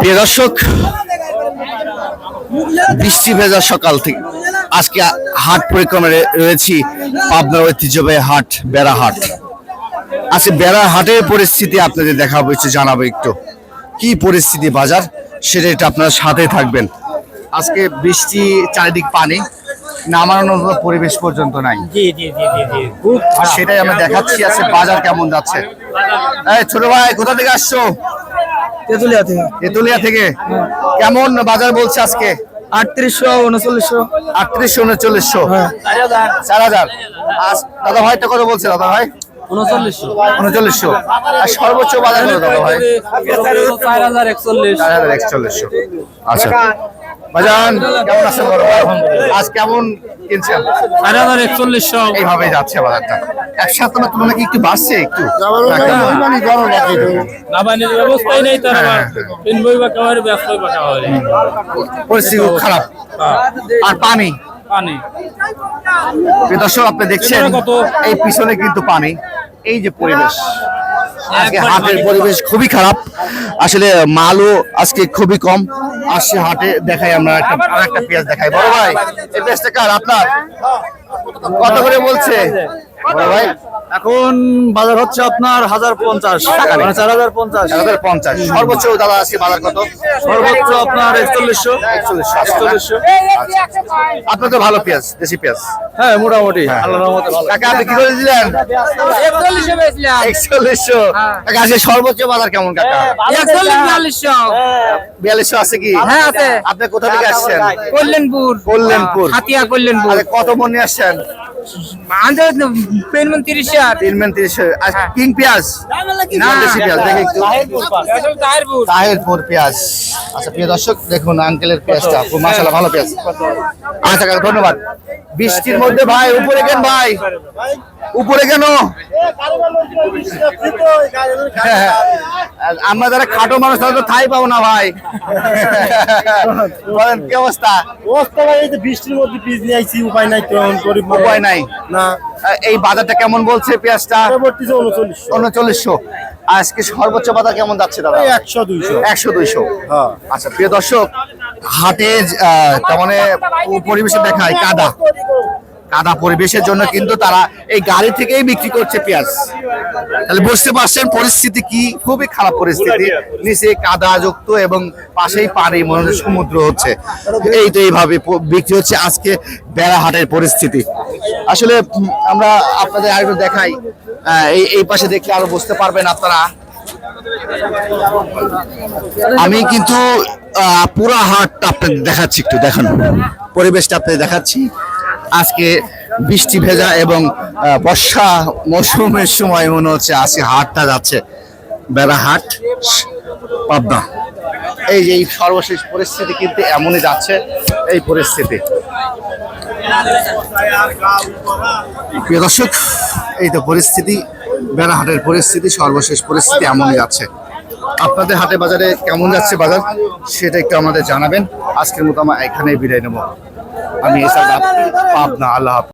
প্রিয় দর্শক বৃষ্টি ভেজা সকাল থেকে আজকে হাট পরিক্রমায় রয়েছি পাবনার ঐতিহ্যবাহী হাট বেড়া হাট। আজকে বেড়া হাটের পরিস্থিতি আপনাদের দেখাবো একটু জানাব একটু। কি পরিস্থিতি বাজার সেটা একটু আপনারা সাথে থাকবেন। আজকে বৃষ্টি চারিদিক পানি নামানোর মতো পরিবেশ পর্যন্ত নাই। সেটাই আমরা দেখাচ্ছি আছে বাজার কেমন যাচ্ছে। ছোট ভাই কোথা থেকে আসছো? তেঁতুলিয়া থেকে। তেতুলিয়া থেকে। কেমন বাজার বলছে আজকে? আটত্রিশশো উনচল্লিশশো। আটত্রিশশো উনচল্লিশশো। হ্যাঁ। চার হাজার। আর দাদা ভাইটা কত বলছে দাদা ভাই। উনচল্লিশশো। উনচল্লিশশো। আর সর্বোচ্চ বাজার কত দাদা ভাই? চার হাজার একচল্লিশ। চার হাজার একচল্লিশশো। আচ্ছা। কেমন আছেন আজ কেমন কিনছেন? চার হাজার একচল্লিশশো। এইভাবে যাচ্ছে বাজারটা। একসাথে কি একটু বাড়ছে একটু। নাবানির ব্যবস্থাই নেই তার হ্যাঁ, আবার হ্যাঁ। কিনবই বা কেমন ব্যবসায় বা কেমন পরিস্থিতি খারাপ। আর পানি? পানি। দর্শক আপনি দেখছেন এই পিছনে কিন্তু পানি। এই যে পরিবেশ। আজকে হাটের পরিবেশ খুবই খারাপ। আসলে মালও আজকে খুবই কম। আসছে হাটে দেখাই আমরা একটা একটা পেঁয়াজ দেখাই। বড় ভাই এই পেঁয়াজটা কার? আপনার? কত করে বলছে? বড় ভাই এখন বাজার হচ্ছে আপনার হাজার পঞ্চাশ টাকা মানে চার হাজার পঞ্চাশ। হাজার পঞ্চাশ। সর্বোচ্চ দাদা আজকে বাজার কত? সর্বোচ্চ আপনার একচল্লিশশো। একচল্লিশশো একচল্লিশশো। আপনার তো ভালো পেঁয়াজ দেশি পেঁয়াজ। হ্যাঁ মোটামুটি। আল্লাহর কাকা আপনি কি করে দিলেন? একচল্লিশশো কাকা আজকে সর্বোচ্চ বাজার কেমন কাকা? বিয়াল্লিশশো। বিয়াল্লিশশো আছে কি? হ্যাঁ, আছে। আপনি কোথা থেকে আসছেন? কল্যাণপুর। কল্যাণপুর। হাতিয়া কল্যাণপুর। কত মনে আসছেন? আন্দাজ পেনমন তিরিশ। তিন মেন তিরিশ কিং পেঁয়াজ। না। দেশি পেঁয়াজ দেখে। একটু তাহিরপুর তাহেরপুর পেঁয়াজ। আচ্ছা প্রিয় দর্শক দেখুন আঙ্কেলের পেঁয়াজটা। মাসালা ভালো পেঁয়াজ। আচ্ছা কাকা ধন্যবাদ। বৃষ্টির মধ্যে ভাই উপরে কেন ভাই? উপরে কেন? হ্যাঁ, আমরা যারা খাটো মানুষ তারা তো ঠাই পাবো না ভাই। বলেন কি অবস্থা? অবস্থা ভাই বৃষ্টির মধ্যে নিয়ে আইছি উপায় নাই উপায় নাই। না। এই বাজারটা কেমন বলছে পেঁয়াজটা? উনচল্লিশশো। আজকে সর্বোচ্চ বাজার কেমন যাচ্ছে দাদা? একশো দুইশো। একশো দুইশো। হ্যাঁ। আচ্ছা প্রিয় দর্শক হাটে আহ, তার মানে পরিবেশে দেখায় কাদা? কাদা পরিবেশের জন্য কিন্তু তারা এই গাড়ি থেকেই বিক্রি করছে পেঁয়াজ। তাহলে বুঝতে পারছেন পরিস্থিতি কি? খুবই খারাপ পরিস্থিতি। নিচে কাদা যুক্ত এবং পাশেই পানি, মনে সমুদ্র হচ্ছে। এই তো এইভাবে বিক্রি হচ্ছে আজকে বেড়াহাটের পরিস্থিতি। আসলে আমরা আপনাদের আরেকটু দেখাই। এই এই পাশে দেখলে আরও বুঝতে পারবেন আপনারা। আমি কিন্তু পুরা হাটটা আপনাদের দেখাচ্ছি একটু, দেখান। পরিবেশটা আপনাদের দেখাচ্ছি। আজকে বৃষ্টি ভেজা এবং বর্ষা মৌসুমের সময় মনে হচ্ছে আজকে হাটটা যাচ্ছে। বেড়া হাট পাবনা এই যে এই সর্বশেষ পরিস্থিতি কিন্তু এমনই যাচ্ছে, এই পরিস্থিতি। প্রিয় দর্শক, এই তো পরিস্থিতি বেড়াহাটের পরিস্থিতি, সর্বশেষ পরিস্থিতি এমনই যাচ্ছে। আপনাদের হাটে বাজারে কেমন যাচ্ছে বাজার, সেটা একটু আমাদের জানাবেন। আজকের মতো আমরা এখানেই বিদায় নেব। আমি এসব পাবনা আল্লাহ।